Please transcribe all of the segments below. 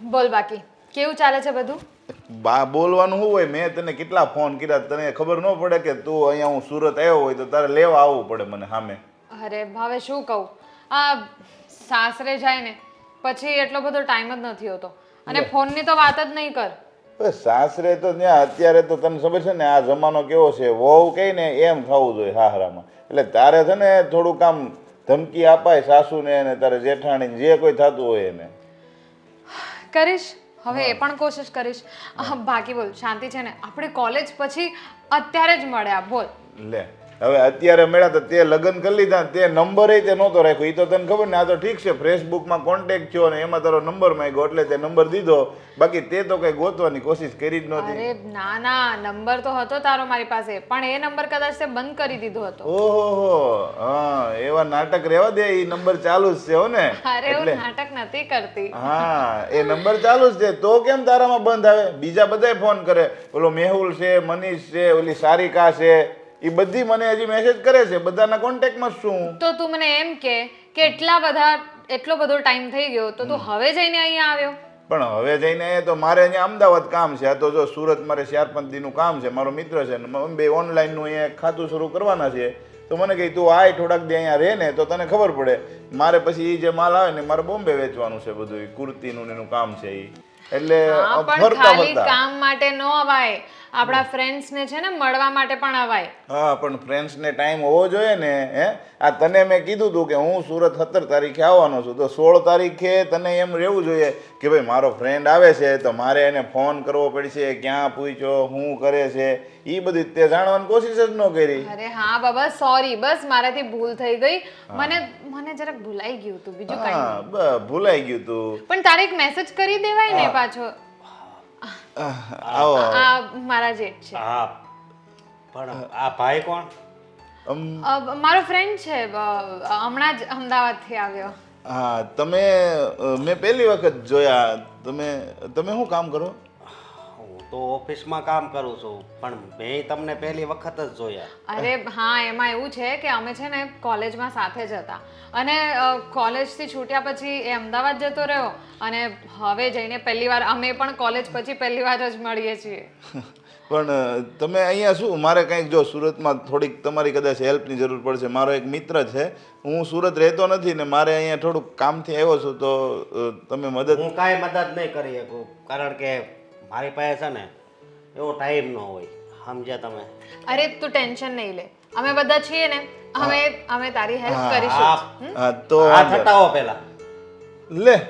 બોલ બાકી કેવું ચાલે છે બધું? બા બોલવાનું શું હોય? મેં તને કેટલા ફોન કર્યા તને ખબર ન પડે કે તું અહીંયા હું સુરત આવ્યો હોય તો તારે લેવા આવવું પડે મને સામે. અરે હવે શું કહું? આ સાસરે જાય ને પછી એટલો બધો ટાઈમ જ નથી હોતો. અને ફોનની તો વાત જ નહીં કર. સાસરે તો ત્યાં અત્યારે તો તને ખબર છે ને આ જમાનો કેવો છે? વહુ કહે ને એમ થવું જોઈએ હાહરામાં. એટલે તારે છે ને થોડુંક આમ ધમકી અપાય સાસુને ને તારે જેઠાણીને જે કોઈ થતું હોય એને. કરીશ? હવે એ પણ કોશિશ કરીશ. બાકી બોલ શાંતિ છે ને? આપણે કોલેજ પછી અત્યારે જ મળ્યા બોલ. લે. હવે અત્યારે મળ્યા તો તે લગ્ન કરી લીધા તે નંબરે તે નહોતો રાખ્યો. એ તો તને ખબર ને આ તો ઠીક છે ફેસબુકમાં કોન્ટેક્ટ થયો ને એમાં તારો નંબર માંગ્યો એટલે તે નંબર દીધો. બાકી તે તો કઈ ગોતવાની કોશિશ કરી જ નહોતી. અરે ના ના નંબર તો હતો તારો મારી પાસે પણ એ નંબર કદાચ તે બંધ કરી દીધો હતો. ઓહો હા એવા નાટક રહેવા દે એ નંબર ચાલુ જ છે હો ને. અરે હું નાટક નથી કરતી. હા એ નંબર ચાલુ જ છે. તો કેમ તારામાં બંધ આવે? બીજા બધાય ફોન કરે. ઓલો મેહુલ છે મનીષ છે ઓલી સારિકા છે. એ બધી મને હજી મેસેજ કરે છે બધાના કોન્ટેક્ટમાં છું તો તું મને એમ કે કે એટલા બધા એટલો બધો ટાઈમ થઈ ગયો તો તું હવે જઈને અહીંયા આવ્યો? પણ હવે જઈને એ તો મારે અહીંયા અમદાવાદ કામ છે. આ તો જો સુરત મારે ચાર પાંચ દીનું કામ છે મારો મિત્ર છે ને બે ઓનલાઈનનું અહીંયા ખાતું શરૂ કરવાના છે તો મને કહી તું આય થોડાક દે અહીંયા રહે ને તો તને ખબર પડે. મારે પછી એ જે માલ આવે ને મારે બોમ્બે વેચવાનું છે બધું કુર્તીનું ને એનું કામ છે એ એટલે ફરતા ફરતા. કામ માટે ન અવાય. આપણા ફ્રેન્ડ્સ ને છે ને મળવા માટે પણ અવાય. હા પણ ફ્રેન્ડ્સને ટાઈમ હોવો જોઈએ ને હે? આ તને મેં કીધું હતું કે હું સુરત સત્તર તારીખે આવવાનો છું તો સોળ તારીખે તને એમ રહેવું જોઈએ કે ભાઈ મારો ફ્રેન્ડ આવે છે તો મારે એને ફોન કરવો પડશે ક્યાં પૂછ્યો શું કરે છે એ બધી તે જાણવાની કોશિશ જ ન કરી. અરે હા બાબા સોરી બસ મારાથી ભૂલ થઈ ગઈ. મને મને જરાક ભૂલાઈ ગયું હતું બીજું કઈ ભૂલાઈ ગયું તું. પણ તારે એક મેસેજ કરી દેવાય ને પાછો. આવો. આ મારા જેઠ છે. હા પણ આ ભાઈ કોણ? મારો ફ્રેન્ડ છે હમણાં જ અમદાવાદથી આવ્યો. હા તમે મેં પહેલી વખત જોયા. તમે તમે શું કામ કરો? તો ઓફિસમાં કામ કરું છું. પણ મેં તમને પહેલી વખત જ જોયા. અરે હા એમાં એવું છે કે અમે છે ને કોલેજમાં સાથે જ હતા. અને કોલેજથી છૂટ્યા પછી એ અમદાવાદ જતો રહ્યો અને હવે જઈને પહેલી વાર અમે પણ કોલેજ પછી પહેલી વાર જ મળીએ છીએ. પણ તમે અહીંયા શું? મારે કંઈક જો સુરતમાં થોડીક તમારી કદાચ હેલ્પની જરૂર પડશે. મારો એક મિત્ર છે. હું સુરત રહેતો નથી ને મારે અહીંયા થોડુંક કામથી આવ્યો છું તો તમે મદદ હું કાંઈ મદદ નહીં કરી શકું. કારણ કે મારી પાસે છે ને એવો ટાઈમ ન હોય સમજ્યા તમે? અરે તું ટેન્શન નહીં લે. અમે બધા છીએ ને અમે અમે તારી હેલ્પ હા કરીશું. હા. તો આ. થટાવો પહેલા. લે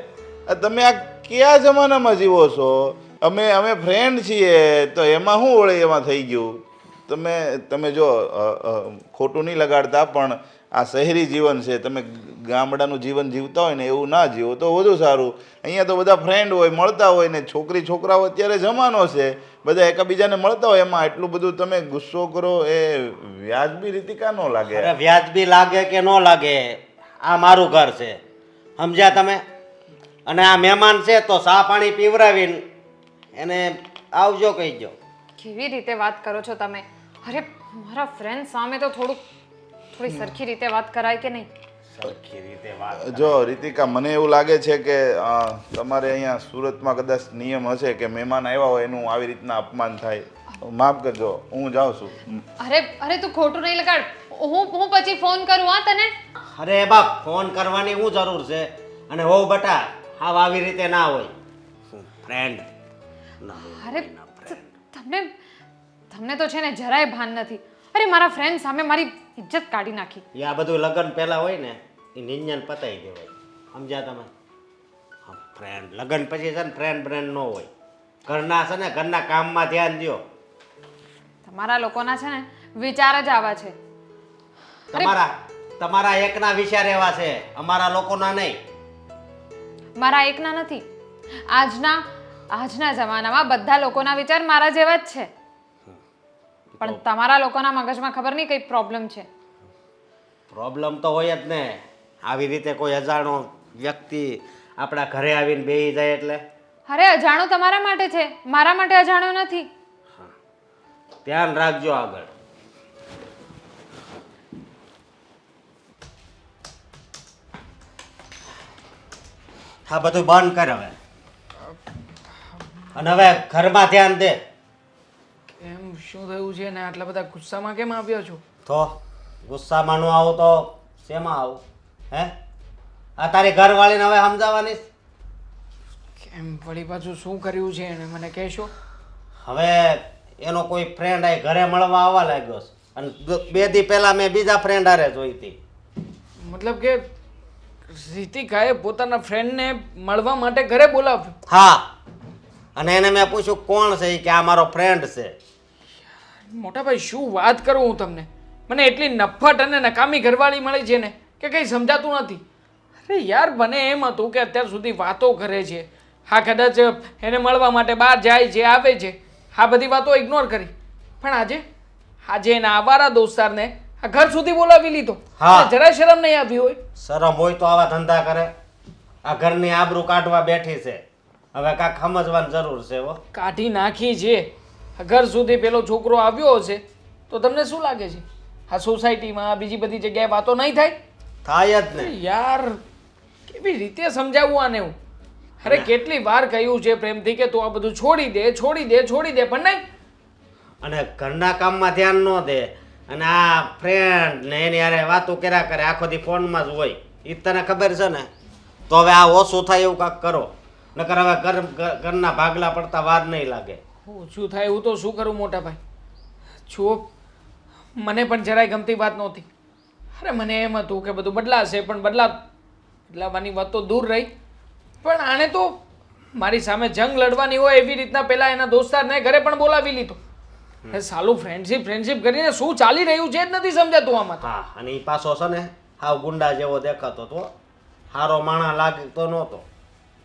આ તમે આ કયા જમાનામાં જીવો છો? અમે અમે ફ્રેન્ડ છીએ તો એમાં શું વળે એમાં થઈ ગયું? તમે તમે જો અ, અ, ખોટું નહીં લગાડતા પણ આ શહેરી જીવન છે તમે ગામડાનું જીવન જીવતા હોય ને એવું ના જીવો તો વધુ સારું. અહીંયા તો બધા ફ્રેન્ડ હોય મળતા હોય ને છોકરી છોકરાઓ અત્યારે જમાનો છે. બધા એકબીજાને મળતા હોય એમાં એટલું બધું તમે ગુસ્સો કરો એ વ્યાજબી રીતિકા ન લાગે. વ્યાજબી લાગે કે ન લાગે આ મારું ઘર છે. સમજ્યા તમે? અને આ મહેમાન છે તો ચા પાણી પીવડાવીને એને આવજો કહીજો કેવી રીતે વાત કરો છો તમે? અરે મારા ફ્રેન્ડ સામે તો થોડુંક થોડી સરખી રીતે વાત કરાય કે નહીં? સરખી રીતે વાત જો રીતિકા મને એવું લાગે છે કે અ, તમારે અહીંયા સુરતમાં કદાચ નિયમ હશે કે મહેમાન આવ્યા હોય એનું આવી રીતના અપમાન થાય. માફ કરજો હું જાઉં છું. અરે અરે તું ખોટું નહીં લગાડ. હું હું પછી ફોન કરું હા તને? અરે બાપ ફોન કરવાની શું જરૂર છે? અને હોવ બટા હાવ આવી રીતે ના હોય. ફ્રેન્ડ અરે ત- તમને તમને તો છે ને જરાય ભાન નથી. અરે મારા ફ્રેન્ડ સામે મારી ઇજ્જત કાઢી નાખી. એ આ બધું લગ્ન પહેલા હોય ને એ નિંજન પતાવી દેવાય. સમજ્યા તમે? ફ્રેન્ડ લગ્ન પછી છે ને ફ્રેન્ડ બ્રેન્ડ ન હોય. ઘરના છે ને ઘરના કામમાં ધ્યાન દ્યો. તમારા લોકોના છે ને વિચાર જ આવા છે. તમારા તમારા એકના વિચાર એવા છે. અમારા લોકોના નહીં. મારા એકના નથી. આજના આજના જમાનામાં બધા લોકોના વિચાર મારા જેવા જ છે. પણ તમારા લોકોના મગજમાં ખબર નહીં કઈ પ્રોબ્લેમ છે? પ્રોબ્લેમ તો હોય જ ને. આવી રીતે કોઈ અજાણો વ્યક્તિ આપણા ઘરે આવીને બેસી જાય એટલે. અરે અજાણો તમારા માટે છે. મારા માટે અજાણો નથી. ધ્યાન રાખજો આગળ. હા બધું બંધ કર હવે. અને હવે ઘરમાં ધ્યાન દે. શું થયું છે ને આટલા બધા ગુસ્સામાં કેમ આવ્યો છો? તો ગુસ્સામાં ન આવો તો શેમાં આવો? હે? આ તારી ઘરવાળીને હવે સમજાવવાની? કેમ વળી પાછું શું કર્યું છે એને મને કહેશો? હવે એનો કોઈ ફ્રેન્ડ આ ઘરે મળવા આવવા લાગ્યો છે. અને બે દી પહેલા મેં બીજા ફ્રેન્ડ હારે જોઈ હતી. મતલબ કે રીતિકાએ પોતાના ફ્રેન્ડને મળવા માટે ઘરે બોલાવ્યો? હા. અને એને મેં પૂછ્યું કોણ છે કે આ મારો ફ્રેન્ડ છે? મોટા ભાઈ શું વાત કરું હું તમને? મને એટલી નફટ અને નકામી ઘરવાળી મળે છે ને કે કંઈ સમજાતું નથી. અરે યાર મને એમ હતું કે અત્યાર સુધી વાતો કરે છે. હા કદાચ એને મળવા માટે બહાર જાય છે આવે છે. આ બધી વાતો ઇગ્નોર કરી. પણ આજે આજે એના આવારા દોસ્તારને આ ઘર સુધી બોલાવી લીધો. હા. જરા શરમ નહીં આવી હોય. શરમ હોય તો આવા ધંધા કરે. આ ઘરની આબરૂ કાઢવા બેઠી છે. હવે કાંક સમજવાની જરૂર છે કાઢી નાખી છે. ઘર સુધી પેલો છોકરો આવ્યો હશે તો તમને શું લાગે છે? આ સોસાયટીમાં બીજી બધી જગ્યાએ વાતો નહીં થાય? થાય જ નહીં. યાર કેવી રીતે સમજાવવું આને હું? અરે કેટલી વાર કહ્યું છે પ્રેમથી કે તું આ બધું છોડી દે છોડી દે છોડી દે પણ નહીં. અને ઘરના કામમાં ધ્યાન ન દે. અને આ ફ્રેન્ડ ને એની અરે વાતો કર્યા કરે આખો દી ફોનમાં જ હોય. એ તને ખબર છે ને? તો હવે આ ઓછું થાય એવું કાંઈક કરો. નકર હવે ઘર- ઘરના ભાગલા પડતા વાર નહીં લાગે. ઓછું થાય એવું તો શું કરું મોટા ભાઈ? જુઓ મને પણ જરાય ગમતી વાત નહોતી. અરે મને એમ હતું કે બધું બદલાશે પણ બદલા બદલાવાની વાત તો દૂર રહી. પણ આણે તો મારી સામે જંગ લડવાની હોય એવી રીતના પહેલાં એના દોસ્તારને ઘરે પણ બોલાવી લીધો. એ સાલું ફ્રેન્ડશિપ ફ્રેન્ડશિપ કરીને શું ચાલી રહ્યું છે જ નથી સમજાતું આમાં. હા અને એ પાછો છે ને હાવ ગુંડા જેવો દેખાતો તો હારો માણા લાગતો નહોતો.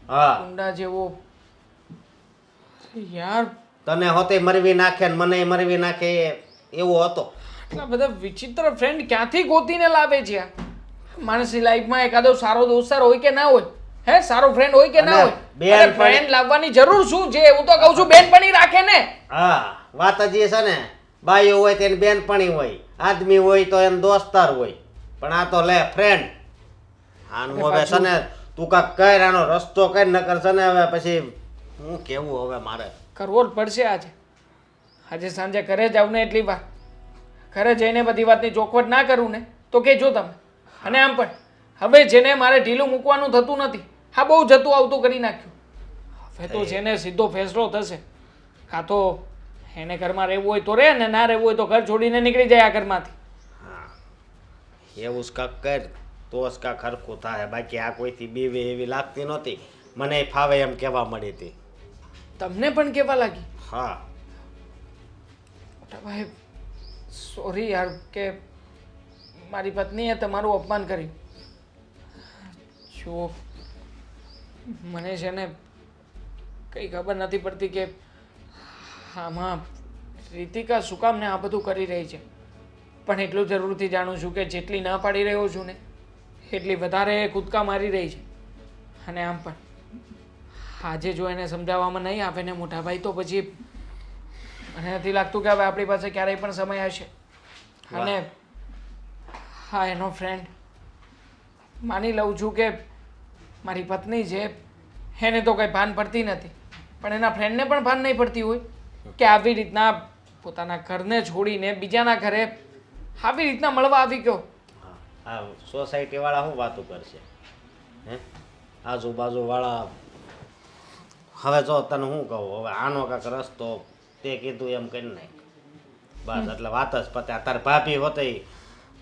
હા. ગુંડા જેવો. યાર તને હોતે મરવી નાખે ને મને મરવી નાખે એવો હતો. એટલા બધા વિચિત્ર ફ્રેન્ડ ક્યાંથી ગોતીને લાવે છે આ? માણસની લાઈફમાં એકાદો સારો દોસ્તાર હોય કે ના હોય? હે સારો ફ્રેન્ડ હોય કે ના હોય? બેન અરે ફ્રેન્ડ લાવવાની જરૂર શું છે? હું તો કહું છું બેનપણી રાખે ને. હા વાત જ એ છે ને બાઈઓ હોય તેની બેનપણી હોય આદમી હોય તો એમ દોસ્તાર હોય. પણ આ તો લે ફ્રેન્ડ આનું હવે છે ને તું કાંક કર આનો રસ્તો કર નકર છે ને હવે પછી હું કેવું હવે મારે? કરવો જ પડશે આજે. આજે સાંજે ઘરે જાવ ને એટલી વાર. ઘરે જઈને બધી વાતની ચોખવટ ના કરું ને તો કહેજો તમે. અને આમ પણ હવે જેને મારે ઢીલું મૂકવાનું થતું નથી હા બહુ જતું આવતું કરી નાખ્યું. હવે તો જેને સીધો ફેસલો થશે કાં તો એને ઘરમાં રહેવું હોય તો રહે ને ના રહેવું હોય તો ઘર છોડીને નીકળી જાય આ ઘરમાંથી. એવું જ કાંક કર તો જ કાંક હરખું થાય. બાકી આ કોઈથી બીવી એવી લાગતી નહોતી. મને ફાવે એમ કહેવા મળી હતી. તમને પણ કેવા લાગી? હા. મોટા ભાઈ સોરી યાર કે મારી પત્નીએ તમારું અપમાન કર્યું. જો મને છે ને કંઈ ખબર નથી પડતી કે આમાં રીતિકા શું કામ ને આ બધું કરી રહી છે. પણ એટલું જરૂરથી જાણું છું કે જેટલી ના પાડી રહ્યો છું ને એટલી વધારે કૂદકા મારી રહી છે. અને આમ પણ. આજે જો એને સમજાવવામાં નહીં આવે ને મોટા ભાઈ તો પછી મને નથી લાગતું કે હવે આપણી પાસે ક્યારેય પણ સમય હશે. અને હા એનો ફ્રેન્ડ માની લઉં છું કે મારી પત્ની છે એને તો કંઈ ભાન પડતી નથી. પણ એના ફ્રેન્ડને પણ ભાન નહીં પડતી હોય કે આવી રીતના પોતાના ઘરને છોડીને બીજાના ઘરે આવી રીતના મળવા આવી ગયો. હા સોસાયટીવાળા સોસાયટી વાળા શું વાતો કરશે? હે? આજુબાજુ વાળા હવે જો તને શું કહું હવે આનો કાંક રસ્તો તે કીધું એમ કરી નાખ. બસ એટલે વાત જ પતે. તાર ભાભી હોતે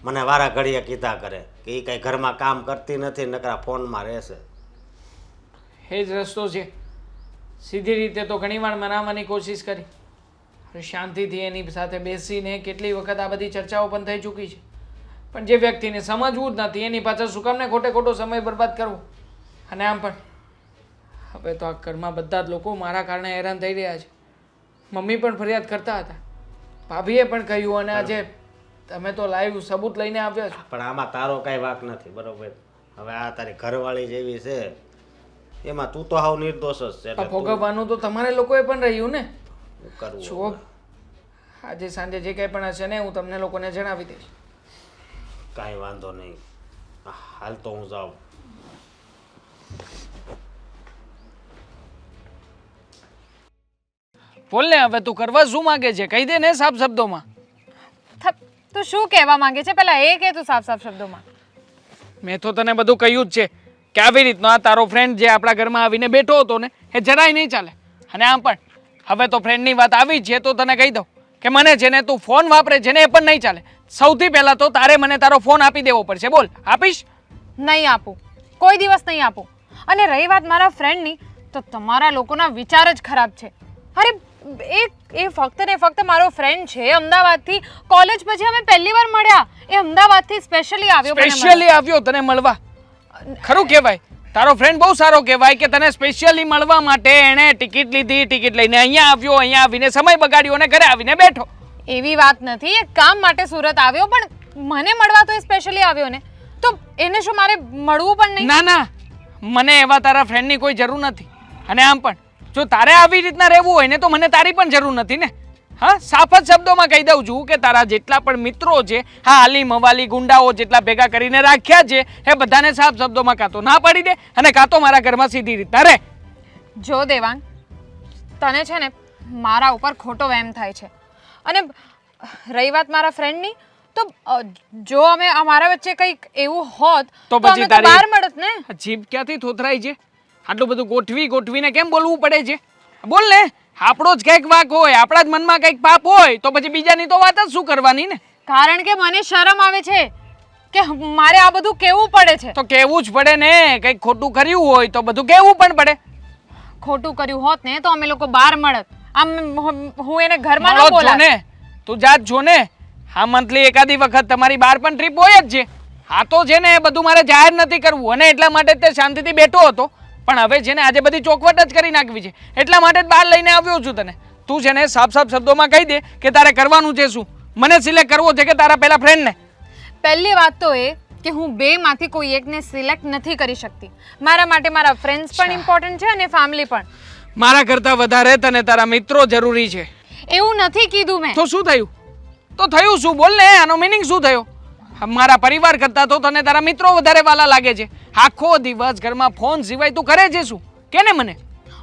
મને વારા ઘડીએ કીધા કરે કે એ કઈ ઘરમાં કામ કરતી નથી નકરા ફોનમાં રહેશે. એ જ રસ્તો છે. સીધી રીતે તો ઘણીવાર મનાવવાની કોશિશ કરી. શાંતિથી એની સાથે બેસીને કેટલી વખત આ બધી ચર્ચાઓ પણ થઈ ચૂકી છે. પણ જે વ્યક્તિને સમજવું જ નથી એની પાછળ શું કામને ખોટે ખોટો સમય બરબાદ કરવો? અને આમ પણ હવે તો આ ઘરમાં બધા જ લોકો મારા કારણે હેરાન થઈ રહ્યા છે. મમ્મી પણ ફરિયાદ કરતા હતા. ભાભીએ પણ કહ્યું અને આજે તમે તો લાઈવ સબૂત લઈને આવ્યા છો. પણ આમાં તારો કાંઈ વાક નથી બરોબર? હવે આ તારી ઘરવાળી જેવી છે. એમાં તું તો હાવ નિર્દોષ જ છે એટલે ભોગવવાનું તો તમારે લોકોએ પણ રહ્યું ને. શું કરવું હવે? આજે સાંજે જે કંઈ પણ હશે ને હું તમને લોકોને જણાવી દઈશ. કાંઈ વાંધો નહીં. હાલ તો હું જાઉં. બોલ ને હવે તું કરવા શું માંગે છે? કહી દે ને સાફ શબ્દોમાં. તું શું કહેવા માંગે છે? પહેલા એ કે તું સાફ સાફ શબ્દોમાં. મેં તો તને બધું કહ્યું જ છે કે આવી રીતનો આ તારો ફ્રેન્ડ જે આપણા ઘરમાં આવીને બેઠો હતો ને એ જરાય નહીં ચાલે. અને આમ પણ હવે તો ફ્રેન્ડની વાત આવી છે તો તને કહી દઉં કે મને છે ને તું ફોન વાપરે છે ને એ પણ નહીં ચાલે. સૌથી પહેલાં તો તારે મને તારો ફોન આપી દેવો પડશે. બોલ આપીશ? નહીં આપું. કોઈ દિવસ નહીં આપું. અને રહી વાત મારા ફ્રેન્ડની તો તમારા લોકોના વિચાર જ ખરાબ છે. અરે એ એ ફક્ત ને ફક્ત મારો ફ્રેન્ડ છે અમદાવાદથી કોલેજ પછી અમે પહેલી વાર મળ્યા. એ અમદાવાદથી સ્પેશિયલી આવ્યો સ્પેશિયલી આવ્યો તને મળવા. ખરું કહેવાય. તારો ફ્રેન્ડ બહુ સારો કહેવાય કે તને સ્પેશિયલી મળવા માટે એણે ટિકિટ લીધી ટિકિટ લઈને અહીંયા આવ્યો અહીંયા આવીને સમય બગાડ્યો અને ઘરે આવીને બેઠો. એવી વાત નથી. એ કામ માટે સુરત આવ્યો પણ મને મળવા તો એ સ્પેશિયલી આવ્યો ને. તો એને શું મારે મળવું પણ નહીં? ના ના. મને એવા તારા ફ્રેન્ડની કોઈ જરૂર નથી. અને આમ પણ. જો તારે આવી રીતના રહેવું હોય ને તો મને તારી પણ જરૂર નથી ને. હા સાફ જ શબ્દોમાં કહી દઉં છું કે તારા જેટલા પણ મિત્રો છે હા આલી મવાલી ગુંડાઓ જેટલા ભેગા કરીને રાખ્યા છે એ બધાને સાફ શબ્દોમાં કાં તો ના પાડી દે અને કાં તો મારા ઘરમાં સીધી રીતના રહે. જો દેવાંગ તને છે ને મારા ઉપર ખોટો વહેમ થાય છે. અને રહી વાત મારા ફ્રેન્ડની તો જો અમે અમારા વચ્ચે કંઈક એવું હોત તો પછી બહાર મળત ને. જીભ ક્યાંથી થોથરાય છે? આટલું બધું ગોઠવી ગોઠવીને કેમ બોલવું પડે છે? બોલ ને. આપણો જ કંઈક વાક હોય આપણા જ મનમાં કંઈક પાપ હોય તો પછી બીજાની તો વાત જ શું કરવાની ને? કારણ કે મને શરમ આવે છે કે મારે આ બધું કેવું પડે છે? તો કેવું જ પડે ને. કંઈક ખોટું કર્યું હોય તો બધું કેવું પણ પડે. ખોટું કર્યું હોત ને તો અમે લોકો બહાર મળત. આમ હું એને ઘરમાં ન બોલા ને. તું જાત જો ને. હા મંથલી એકાદી વખત તમારી બાર પણ ટ્રીપ હોય જ છે. હા તો છે ને એ બધું મારે જાહેર નથી કરવું. અને એટલા માટે તે શાંતિથી બેઠો હતો. પણ હવે છે ને આજે બધી ચોકવટ જ કરી નાખવી છે એટલા માટે જ બહાર લઈને આવ્યો છું તને. તું છે ને સાફ સાફ શબ્દોમાં કહી દે કે તારે કરવાનું છે શું? મને સિલેક્ટ કરવો છે કે તારા પહેલા ફ્રેન્ડને પહેલી વાત તો એ કે હું બે માંથી કોઈ એકને સિલેક્ટ નથી કરી શકતી. મારા માટે મારા ફ્રેન્ડ્સ પણ ઇમ્પોર્ટન્ટ છે અને ફેમિલી પણ. મારા કરતાં વધારે તને તારા મિત્રો જરૂરી છે. એવું નથી કીધું મેં. તો શું થયું? તો થયું શું? બોલ ને આનો મિનિંગ શું થયો? મારા પરિવાર કરતાં તો તને તારા મિત્રો વધારે વાલા લાગે છે. આખો દિવસ ઘરમાં ફોન સિવાય તું કરે છે શું? કે ને મને?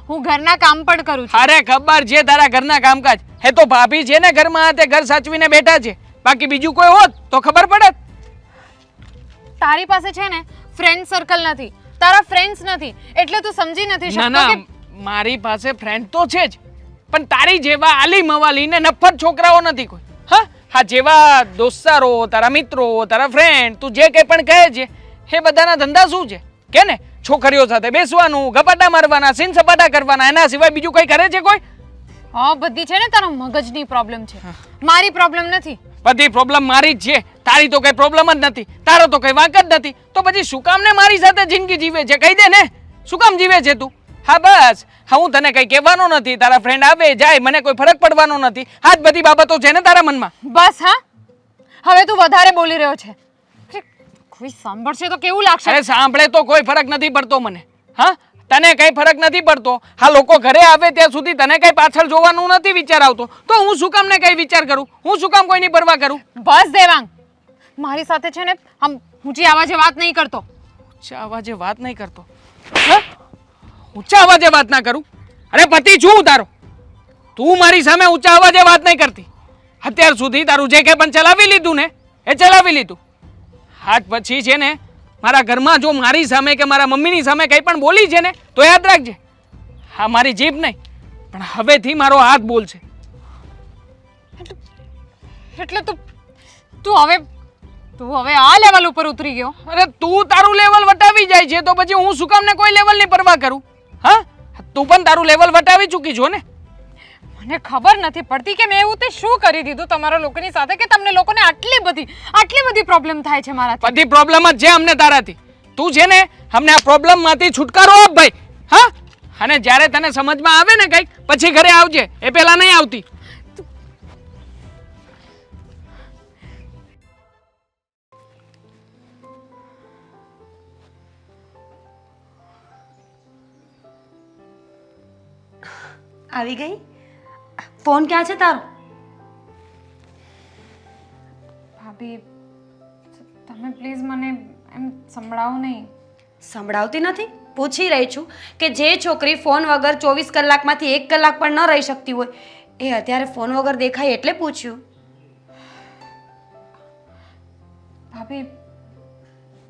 હું ઘરના કામ પણ કરું છું. અરે ખબર છે તારા ઘરના કામકાજ. હે તો ભાભી છે ને ઘરમાં તે ઘર સાચવીને બેઠા છે. બાકી બીજું કોઈ હોત તો ખબર પડત. તારી પાસે છે ને ફ્રેન્ડ સર્કલ નથી. તારા ફ્રેન્ડ્સ નથી. એટલે તું સમજી નથી શકતો ના કે મારી પાસે ફ્રેન્ડ તો છે જ. પણ તારી જેવા આલી મવાલી ને નફ્ફટ છોકરાઓ નથી કોઈ. હા જેવા દોસ્તારો તારા મિત્રો તારા ફ્રેન્ડ તું જે કંઈ પણ કહે છે એ બધાના ધંધા શું છે? કે ને? છોકરીઓ સાથે બેસવાનું ગપાટા મારવાના સીન સપાટા કરવાના એના સિવાય બીજું કંઈ કરે છે કોઈ? હા બધી છે ને તારો મગજની પ્રોબ્લેમ છે. મારી પ્રોબ્લેમ નથી. બધી પ્રોબ્લેમ મારી જ છે. તારી તો કઈ પ્રોબ્લેમ જ નથી. તારો તો કઈ વાંક જ નથી. તો પછી શું કામ ને મારી સાથે જિંદગી જીવે છે? કહી દે ને. શું કામ જીવે છે તું? હા બસ. હા હું તને કઈ કહેવાનો નથી. તારા ફ્રેન્ડ આવે જાય. મને કોઈ ફરક પડવાનો નથી. જ બધી બાબતો છે ને તારા મનમાં? બસ હા. હવે તું વધારે બોલી રહ્યો છે. કોઈ સાંભળશે તો કેવું લાગશે? અરે સાંભળે તો કોઈ ફરક નથી પડતો મને. હા? તને કઈ ફરક નથી પડતો? હા લોકો ઘરે આવે ત્યાં સુધી તને કઈ પાછળ જોવાનું નથી વિચાર આવતો. તો હું શું કામ ને કઈ વિચાર કરું? હું શું કામ કોઈની પરવા કરું? બસ દેવાંગ. મારી સાથે છે ને આમ ઊંચી આવાજે વાત નહીં કરતો. ઊંચા આવાજે વાત નહીં કરતો. હે? ઊંચા અવાજે વાત ના કરું. અરે પતિ છું તારો તું મારી સામે ઊંચા અવાજે વાત નહીં કરતી. અત્યાર સુધી તારું જે કંઈ પણ ચલાવી લીધું ને એ ચલાવી લીધું. આજ પછી છે ને મારા ઘરમાં જો મારી સામે કે મારા મમ્મીની સામે કંઈ પણ બોલી છે ને તો યાદ રાખજે. હા મારી જીભ નહીં પણ હવેથી મારો હાથ બોલશે એટલે તું તું હવે તું હવે આ લેવલ ઉપર ઉતરી ગયો. અરે તું તારું લેવલ વટાવી જાય છે તો પછી હું શું કામ ને કોઈ લેવલની પરવા કરું? હા? તું પણ તારું લેવલ વટાવી ચૂકી છો ને? મને ખબર નથી પડતી કે મેં એવું તે શું કરી દીધું તમારા લોકોની સાથે કે તમને લોકોને આટલી બધી આટલી બધી પ્રોબ્લેમ થાય છે મારાથી? બધી પ્રોબ્લેમ જ છે અમને તારાથી. તું છે ને અમને આ પ્રોબ્લેમમાંથી છુટકારો આપ ભાઈ. હા? અને જ્યારે તને સમજમાં આવે ને કંઈક પછી ઘરે આવજે. એ પહેલાં નહીં આવતી. આવી ગઈ? ફોન ક્યાં છે તારો? ભાભી તમે પ્લીઝ મને એમ સંભળાવો નહીં. સંભળાવતી નથી? પૂછી રહી છું કે જે છોકરી ફોન વગર ચોવીસ કલાકમાંથી એક કલાક પણ ન રહી શકતી હોય એ અત્યારે ફોન વગર દેખાય એટલે પૂછ્યું. ભાભી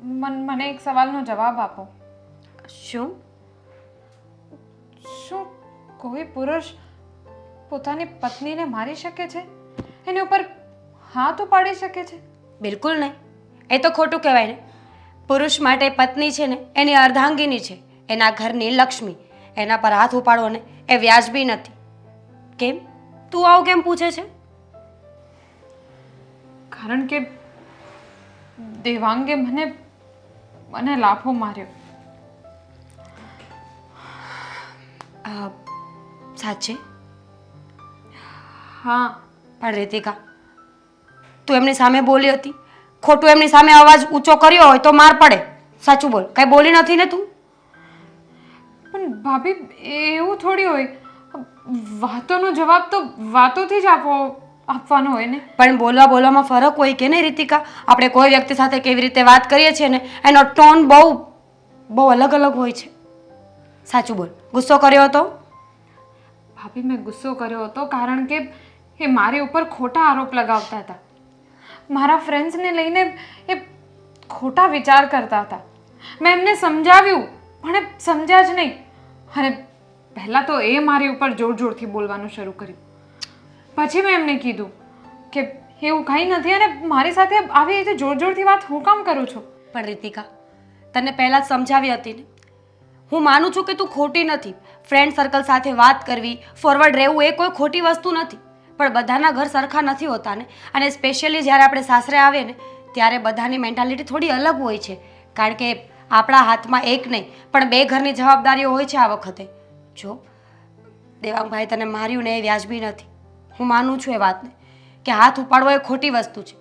મન મને એક સવાલનો જવાબ આપો. શું? શું કોઈ પુરુષ પોતાની પત્નીને મારી શકે છે? એની ઉપર હાથ ઉપાડી શકે છે? બિલકુલ નહીં. એ તો ખોટું કહેવાય ને. પુરુષ માટે પત્ની છે ને એની અર્ધાંગીની છે. એના ઘરની લક્ષ્મી એના પર હાથ ઉપાડવો ને એ વ્યાજબી નથી. કેમ? તું આવું કેમ પૂછે છે? કારણ કે દેવાંગે મને મને લાફો માર્યો. સાચે હા પણ રીતિકા તું એમની સામે બોલી હતી. ખોટું એમની સામે અવાજ ઊંચો કર્યો હોય તો માર પડે. સાચું બોલ. કાંઈ બોલી નથી ને તું? પણ ભાભી એવું થોડી હોય. વાતોનો જવાબ તો વાતોથી જ આપો આપવાનો હોય ને. પણ બોલવા બોલવામાં ફરક હોય કે નહીં રીતિકા? આપણે કોઈ વ્યક્તિ સાથે કેવી રીતે વાત કરીએ છીએ ને એનો ટોન બહુ બહુ અલગ અલગ હોય છે. સાચું બોલ. ગુસ્સો કર્યો હતો? ભાભી મેં ગુસ્સો કર્યો હતો કારણ કે એ મારી ઉપર ખોટા આરોપ લગાવતા હતા મારા ફ્રેન્ડ્સને લઈને એ ખોટા વિચાર કરતા હતા મેં એમને સમજાવ્યું પણ એ સમજ્યા જ નહીં અને પહેલાં તો એ મારી ઉપર જોર જોરથી બોલવાનું શરૂ કર્યું પછી મેં એમને કીધું કે એવું કંઈ નથી અને મારી સાથે આવી રીતે જોર જોરથી વાત હું કામ કરું છું પણ રીતિકા તને પહેલાં જ સમજાવી હતી ને હું માનું છું કે તું ખોટી નથી ફ્રેન્ડ સર્કલ સાથે વાત કરવી ફોરવર્ડ રહેવું એ કોઈ ખોટી વસ્તુ નથી. પણ બધાના ઘર સરખા નથી હોતા ને અને સ્પેશિયલી જ્યારે આપણે સાસરે આવે ને, ત્યારે બધાની મેન્ટાલિટી થોડી અલગ હોય છે. કારણ કે આપણા હાથમાં એક નહીં, પણ બે ઘરની જવાબદારીઓ હોય છે આ વખતે. જો, દેવાંગભાઈ તને માર્યું ને એ વ્યાજબી નથી. હું માનું છું એ વાતને, કે હાથ ઉપાડવો એ ખોટી વસ્તુ છે.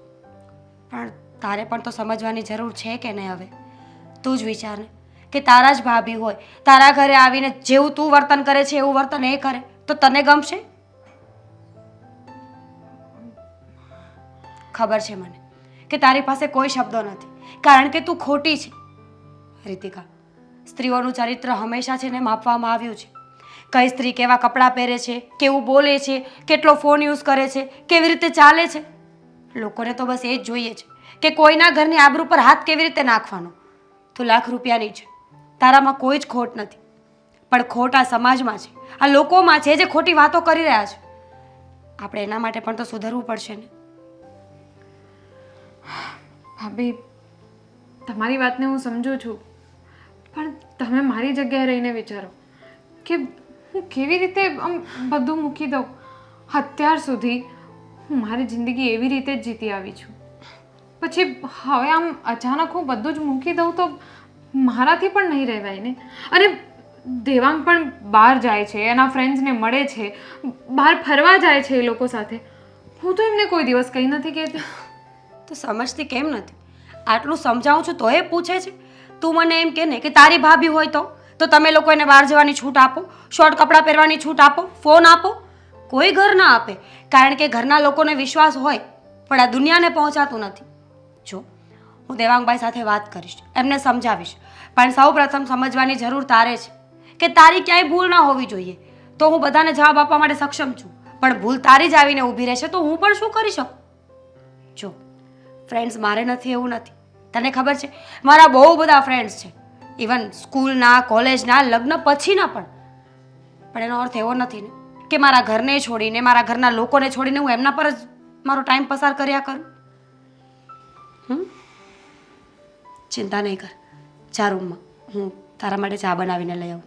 પણ તારે પણ તો સમજવાની જરૂર છે કે નહીં હવે? તું જ વિચાર ને. કે તારા જ ભાભી હોય. તારા ઘરે આવીને જેવું તું વર્તન કરે છે, એવું વર્તન એ કરે. તો તને ગમશે? ખબર છે મને કે તારી પાસે કોઈ શબ્દો નથી. કારણ કે તું ખોટી છે. રીતિકા, સ્ત્રીઓનું ચરિત્ર હંમેશા છે ને માપવામાં આવ્યું છે. કઈ સ્ત્રી કેવા કપડાં પહેરે છે, કેવું બોલે છે, કેટલો ફોન યુઝ કરે છે, કેવી રીતે ચાલે છે. લોકોને તો બસ એ જ જોઈએ છે કે કોઈના ઘરની આબરૂ પર હાથ કેવી રીતે નાખવાનો? તું લાખ રૂપિયાની છે. તારામાં કોઈ જ ખોટ નથી. પણ ખોટ આ સમાજમાં છે. આ લોકોમાં છે જે ખોટી વાતો કરી રહ્યા છે. આપણે એના માટે પણ તો સુધરવું પડશે ને. ભાભી, તમારી વાતને હું સમજુ છું. પણ તમે મારી જગ્યાએ રહીને વિચારો કે હું કેવી રીતે આમ બધું મૂકી દઉં. અત્યાર સુધી હું મારી જિંદગી એવી રીતે જ જીતી આવી છું. પછી હવે આમ અચાનક હું બધું જ મૂકી દઉં તો મારાથી પણ નહીં રહેવાય ને. અને દેવાંગ પણ બહાર જાય છે, એના ફ્રેન્ડ્સને મળે છે, બહાર ફરવા જાય છે એ લોકો સાથે. હું તો એમને કોઈ દિવસ કંઈ નથી કહેતી. તો સમજતી કેમ નથી? આટલું સમજાવું છું તો એ પૂછે છે. તું મને એમ કે ને કે તારી ભાભી હોય તો તો તમે લોકો એને બહાર જવાની છૂટ આપો શોર્ટ કપડાં પહેરવાની છૂટ આપો ફોન આપો. કોઈ ઘર ના આપે, કારણ કે ઘરના લોકોને વિશ્વાસ હોય, પણ આ દુનિયાને પહોંચાતું નથી. જો, હું દેવાંગભાઈ સાથે વાત કરીશ, એમને સમજાવીશ. પણ સૌ પ્રથમ સમજવાની જરૂર તારે છે કે તારી ક્યાંય ભૂલ ના હોવી જોઈએ. તો હું બધાને જવાબ આપવા માટે સક્ષમ છું. પણ ભૂલ તારી જ આવીને ઊભી રહેશે તો હું પણ શું કરી શકું? જો ફ્રેન્ડ્સ મારે નથી એવું નથી. તને ખબર છે, મારા બહુ બધા ફ્રેન્ડ્સ છે. ઇવન સ્કૂલના, કોલેજના, લગ્ન પછીના પણ. પણ એનો અર્થ એવો નથી ને કે મારા ઘરને છોડીને, મારા ઘરના લોકોને છોડીને હું એમના પર જ મારો ટાઈમ પસાર કર્યા કરું. ચિંતા નહીં કર. જા રૂમમાં. હું તારા માટે ચા બનાવીને લઈ આવું.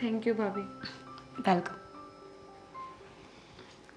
થેન્ક યુ ભાભી. વેલકમ